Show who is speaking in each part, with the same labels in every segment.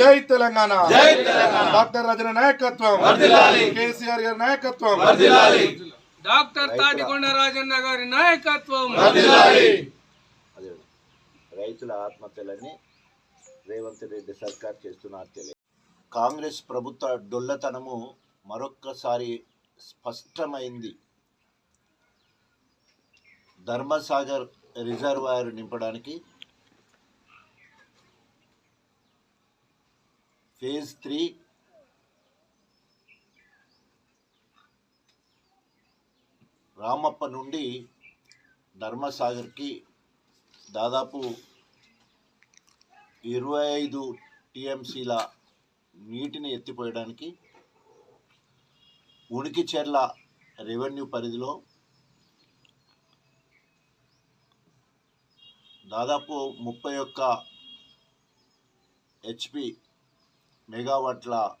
Speaker 1: జై తెలంగాణ. డాక్టర్ రజన నాయకత్వం. కేసీఆర్ గారి నాయకత్వం.
Speaker 2: డాక్టర్ తాటికొండ రాజన్న గారి నాయకత్వం.
Speaker 3: రైతుల ఆత్మహత్యలని రేవంత్ రెడ్డి సర్కార్ చేస్తున్నారు తెలియదు కాంగ్రెస్ ప్రభుత్వ డొల్లతనము మరొక్కసారి స్పష్టమైంది. ధర్మసాగర్ రిజర్వాయర్ నింపడానికి ఫేజ్ త్రీ. రామప్ప నుండి ధర్మసాగర్కి దాదాపు ఇరవై ఐదు టీఎంసీల నీటిని ఎత్తిపోయడానికి ఉనికిచెర్ల రెవెన్యూ పరిధిలో దాదాపు ముప్పై ఒక్క హెచ్పి మెగావాట్ల.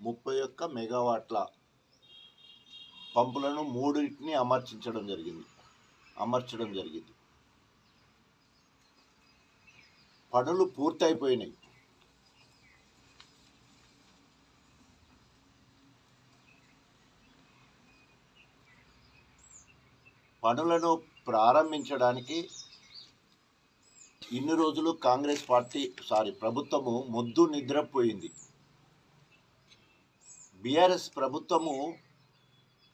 Speaker 3: ముప్పై ఒక్క మెగావాట్ల పంపులను మూడింటిని అమర్చించడం జరిగింది. అమర్చడం జరిగింది. పనులు పూర్తయిపోయినాయి. పనులను ప్రారంభించడానికి ఇన్ని రోజులు కాంగ్రెస్ పార్టీ సారీ ప్రభుత్వము మొద్దు నిద్రపోయింది. బీఆర్ఎస్ ప్రభుత్వము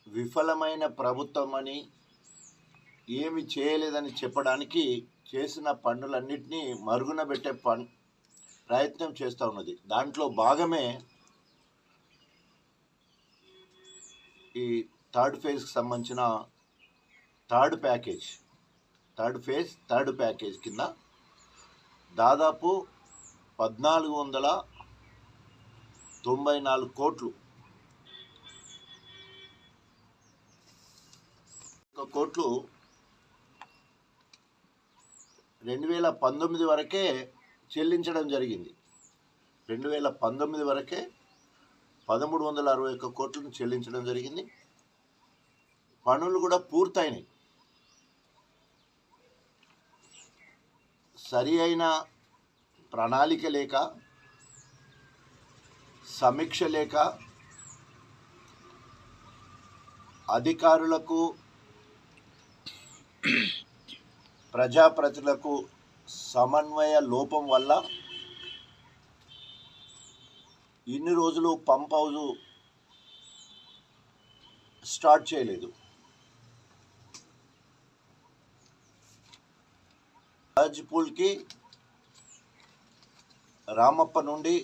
Speaker 3: విఫలమైన ప్రభుత్వం అని ఏమి చేయలేదని చెప్పడానికి చేసిన పనులన్నింటినీ మరుగున పెట్టే పన్ ప్రయత్నం చేస్తూ ఉన్నది. దాంట్లో భాగమే ఈ థర్డ్ ఫేజ్కి సంబంధించిన third package. Third phase third package కింద దాదాపు పద్నాలుగు వందల తొంభై నాలుగు కోట్లు. ఒక కోట్లు రెండు వేల పంతొమ్మిది వరకే చెల్లించడం జరిగింది. రెండు వేల పంతొమ్మిది వరకే పదమూడు వందల అరవై ఒక్క కోట్లను చెల్లించడం జరిగింది. పనులు కూడా పూర్తయినాయి. సరి అయిన ప్రణాళిక లేక సమీక్ష లేక అధికారులకు ప్రజాప్రతినిధులకు సమన్వయ లోపం వల్ల ఇన్ని రోజులు పంప్ హౌజు స్టార్ట్ చేయలేదు. రాజ్పూల్కి రామప్ప నుండి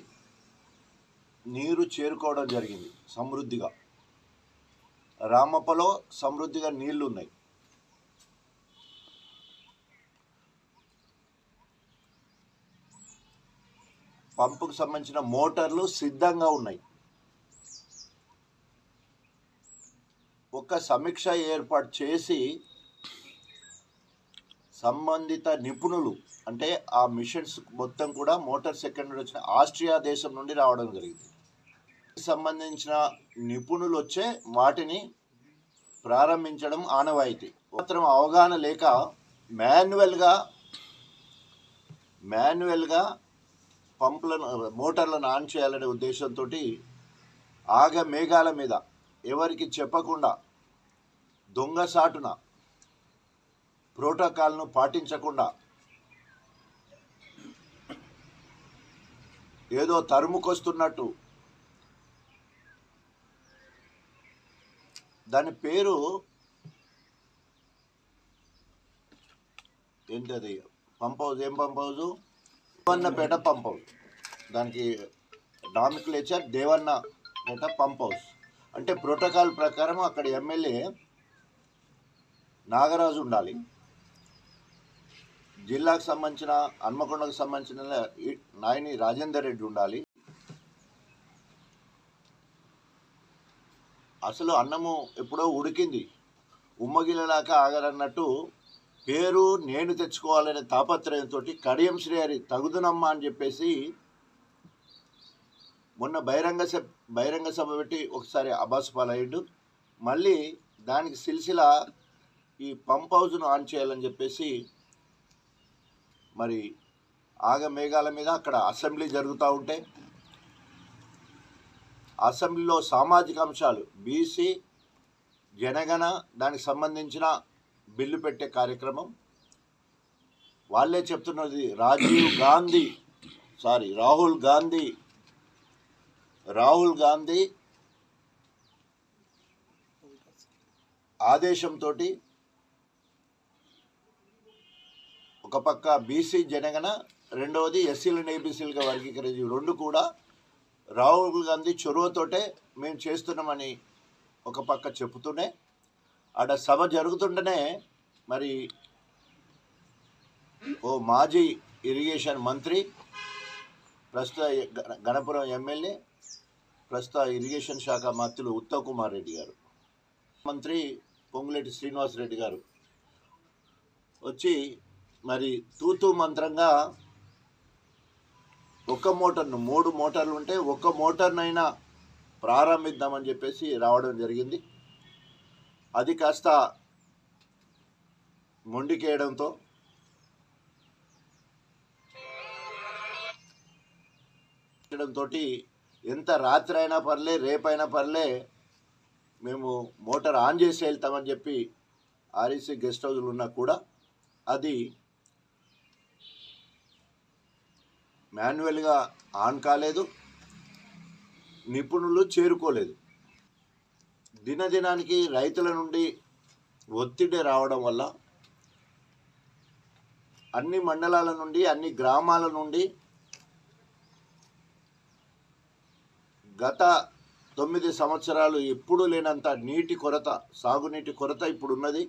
Speaker 3: నీరు చేరుకోవడం జరిగింది సమృద్ధిగా. రామప్పలో సమృద్ధిగా నీళ్ళు ఉన్నాయి పంపుకు సంబంధించిన మోటార్లు సిద్ధంగా ఉన్నాయి. ఒక సమీక్ష ఏర్పాటు చేసి సంబంధిత నిపుణులు అంటే ఆ మిషన్స్ మొత్తం కూడా మోటార్ సెకండ్ నుండి వచ్చిన ఆస్ట్రియా దేశం నుండి రావడం జరిగింది. సంబంధించిన నిపుణులు వచ్చే వాటిని ప్రారంభించడం ఆనవాయితీ. మాత్రం అవగాహన లేక మాన్యువల్గా మాన్యువల్గా పంపులను మోటార్లను ఆన్ చేయాలనే ఉద్దేశంతో ఆగ మేఘాల మీద ఎవరికి చెప్పకుండా దొంగ సాటున ప్రోటోకాల్ను పాటించకుండా ఏదో తరుముకొస్తున్నట్టు. దాని పేరు ఏంటది? పంప్ హౌస్ ఏం pump house? Devannapeta pump house. దానికి డామిక్లేచర్ దేవన్నపేట పంప్ హౌస్. అంటే ప్రోటోకాల్ ప్రకారం అక్కడ ఎమ్మెల్యే నాగరాజు ఉండాలి. జిల్లాకు సంబంధించిన హన్మకొండకు సంబంధించిన నాయని రాజేందర్ రెడ్డి ఉండాలి. అసలు అన్నము ఎప్పుడో ఉడికింది. ఉమ్మగిలలాక ఆగరన్నట్టు పేరు నేను తెచ్చుకోవాలనే తాపత్రయంతో కడియం శ్రీహరి తగుదునమ్మ అని చెప్పేసి మొన్న బహిరంగ సభ బహిరంగ సభ పెట్టి ఒకసారి అబాస్ పాలయ్యాడు. మళ్ళీ దానికి సిల్సిల ఈ పంప్ హౌస్ను ఆన్ చేయాలని చెప్పేసి మరి ఆగ మేఘాల మీద అక్కడ అసెంబ్లీ జరుగుతూ ఉంటే అసెంబ్లీలో సామాజిక అంశాలు బీసీ జనగణ దానికి సంబంధించిన బిల్లు పెట్టే కార్యక్రమం. వాళ్ళే చెప్తున్నది రాజీవ్ గాంధీ సారీ రాహుల్ గాంధీ రాహుల్ గాంధీ ఆదేశంతో ఒక పక్క బీసీ జనగణ రెండవది ఎస్సీలను ఏబీసీలుగా వర్గీకరించి రెండు కూడా రాహుల్ గాంధీ చొరవతోటే మేము చేస్తున్నామని ఒక పక్క చెబుతూనే ఆడ సభ జరుగుతుంటేనే మరి ఓ మాజీ ఇరిగేషన్ మంత్రి ప్రస్తుత గణపురం ఎమ్మెల్యే ప్రస్తుత ఇరిగేషన్ శాఖ మంత్రులు ఉత్తమ్ కుమార్ రెడ్డి గారు. మంత్రి పొంగులేటి శ్రీనివాస్ రెడ్డి గారు. వచ్చి మరి తూతు మంత్రంగా ఒక్క మోటార్ను మూడు మోటార్లు ఉంటే ఒక్క మోటార్నైనా ప్రారంభిద్దామని చెప్పేసి రావడం జరిగింది. అది కాస్త మొండికేయడంతో తోటి ఎంత రాత్రి అయినా పర్లే రేపైనా పర్లే మేము మోటార్ ఆన్ చేసి వెళ్తామని చెప్పి ఆర్ఈసీ గెస్ట్ హౌస్లు ఉన్నా కూడా అది మాన్యువల్గా ఆన్ కాలేదు నిపుణులు చేరుకోలేదు. దినదినానికి రైతుల నుండి ఒత్తిడి రావడం వల్ల అన్ని మండలాల నుండి అన్ని గ్రామాల నుండి గత తొమ్మిది సంవత్సరాలు ఎప్పుడూ లేనంత నీటి కొరత సాగునీటి కొరత ఇప్పుడు ఉన్నది